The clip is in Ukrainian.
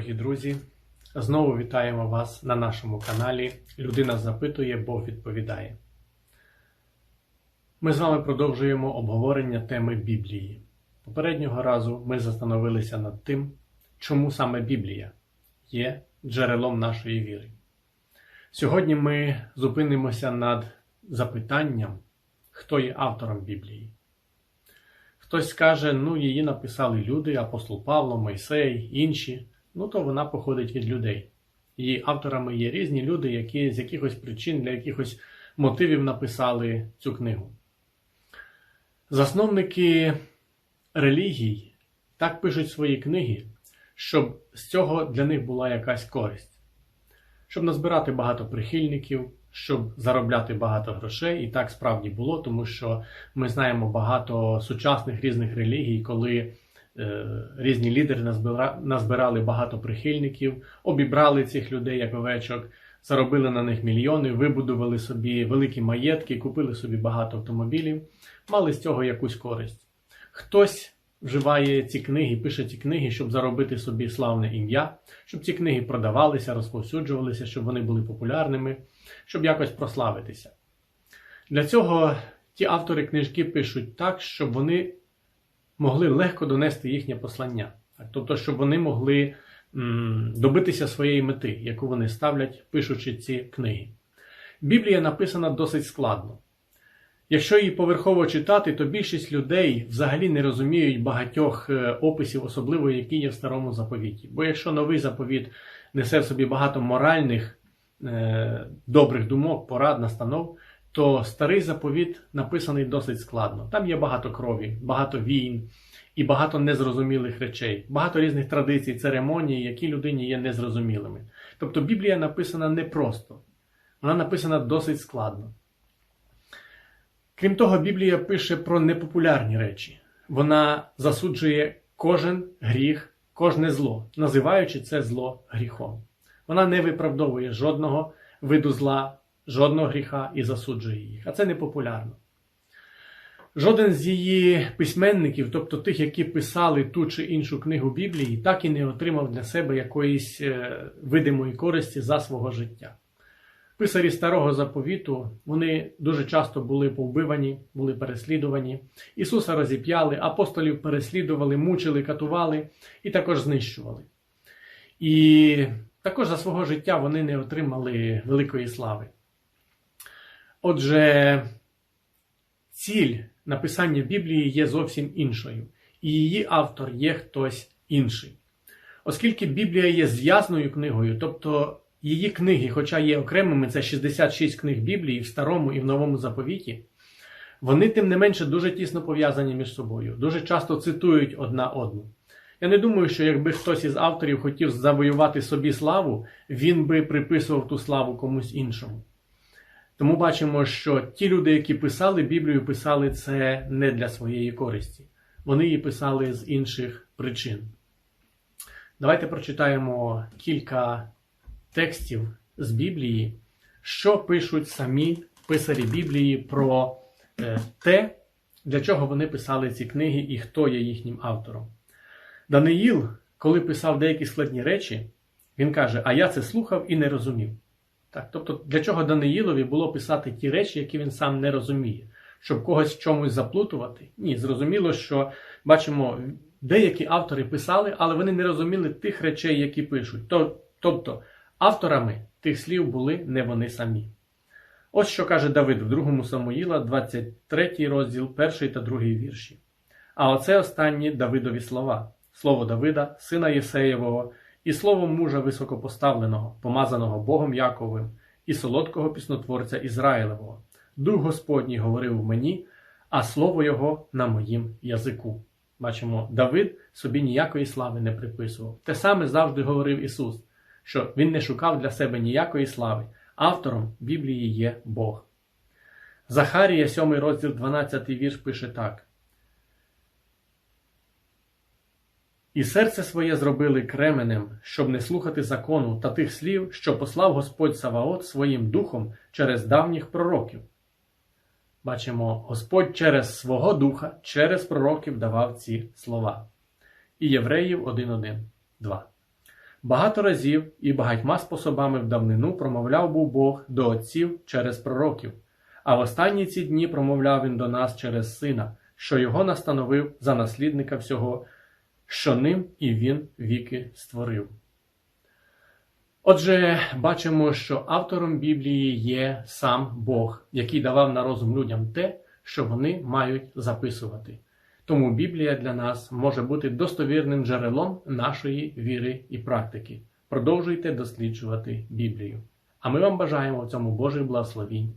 друзі! Знову вітаємо вас на нашому каналі Людина запитує, Бог відповідає. Ми з вами продовжуємо обговорення теми Біблії. Попереднього разу ми застановилися над тим, чому саме Біблія є джерелом нашої віри. Сьогодні ми зупинимося над запитанням, хто є автором Біблії. Хтось скаже, ну її написали люди, апостол Павло, Мойсей, інші. Ну то вона походить від людей. Її авторами є різні люди, які з якихось причин, для якихось мотивів написали цю книгу. Засновники релігій так пишуть свої книги, щоб з цього для них була якась користь, щоб назбирати багато прихильників, щоб заробляти багато грошей. І так справді було, тому що ми знаємо багато сучасних різних релігій, коли різні лідери назбирали багато прихильників, обібрали цих людей як овечок, заробили на них мільйони, вибудували собі великі маєтки, купили собі багато автомобілів, мали з цього якусь користь. Хтось вживає ці книги, пише ці книги, щоб заробити собі славне ім'я, щоб ці книги продавалися, розповсюджувалися, щоб вони були популярними, щоб якось прославитися. Для цього ті автори книжки пишуть так, щоб вони могли легко донести їхнє послання. Тобто, щоб вони могли добитися своєї мети, яку вони ставлять, пишучи ці книги. Біблія написана досить складно. Якщо її поверхово читати, то більшість людей взагалі не розуміють багатьох е, описів, особливо які є в старому заповіті. Бо якщо новий заповіт несе в собі багато моральних е, добрих думок, порад, настанов, то старий заповіт написаний досить складно. Там є багато крові, багато війн і багато незрозумілих речей, багато різних традицій, церемоній, які людині є незрозумілими. Тобто Біблія написана непросто, вона написана досить складно. Крім того, Біблія пише про непопулярні речі. Вона засуджує кожен гріх, кожне зло, називаючи це зло гріхом. Вона не виправдовує жодного виду зла, жодного гріха і засуджує їх. А це непопулярно. Жоден з її письменників, тобто тих, які писали ту чи іншу книгу Біблії, так і не отримав для себе якоїсь е, видимої користі за свого життя. Писарі старого заповіту вони дуже часто були повбивані, були переслідувані. Ісуса розіп'яли, апостолів переслідували, мучили, катували і також знищували. І також за свого життя вони не отримали великої слави. Отже, ціль написання Біблії є зовсім іншою, і її автор є хтось інший. Оскільки Біблія є зв'язною книгою, тобто її книги, хоча є окремими, це 66 книг Біблії в старому і в новому заповіті, вони тим не менше дуже тісно пов'язані між собою, дуже часто цитують одна одну. Я не думаю, що якби хтось із авторів хотів завоювати собі славу, він би приписував ту славу комусь іншому. Тому бачимо, що ті люди, які писали Біблію, писали це не для своєї користі. Вони її писали з інших причин. Давайте прочитаємо кілька текстів з Біблії, що пишуть самі писарі Біблії про е, те, для чого вони писали ці книги і хто є їхнім автором. Даниїл, коли писав деякі складні речі, він каже: А я це слухав і не розумів. Так, тобто, для чого Даниїлові було писати ті речі, які він сам не розуміє, щоб когось чомусь заплутувати? Ні, зрозуміло, що бачимо, деякі автори писали, але вони не розуміли тих речей, які пишуть. То- Тобто, авторами тих слів були не вони самі. Ось що каже Давид в 2 Самуїла, 23 розділ, 1 та 2 вірші. А оце останні Давидові слова: слово Давида, сина Єсеєвого, і слово мужа високопоставленого, помазаного Богом Яковим, і солодкого піснотворця Ізраїлевого. Дух Господній говорив мені, а слово його на моїм язику. Бачимо, Давид собі ніякої слави не приписував. Те саме завжди говорив Ісус, що Він не шукав для себе ніякої слави. Автором Біблії є Бог. Захарія, 7 розділ 12 вірш пише так. І серце своє зробили кременем, щоб не слухати закону та тих слів, що послав Господь Саваот своїм духом через давніх пророків. Бачимо, Господь через свого духа, через пророків давав ці слова. І Євреїв 1.1.2. Багато разів і багатьма способами в давнину промовляв був Бог до отців через пророків, а в останні ці дні промовляв він до нас через Сина, що його настановив за наслідника всього, що ним і він віки створив. Отже, бачимо, що автором Біблії є сам Бог, який давав на розум людям те, що вони мають записувати. Тому Біблія для нас може бути достовірним джерелом нашої віри і практики. Продовжуйте досліджувати Біблію. А ми вам бажаємо в цьому Божих благословінь.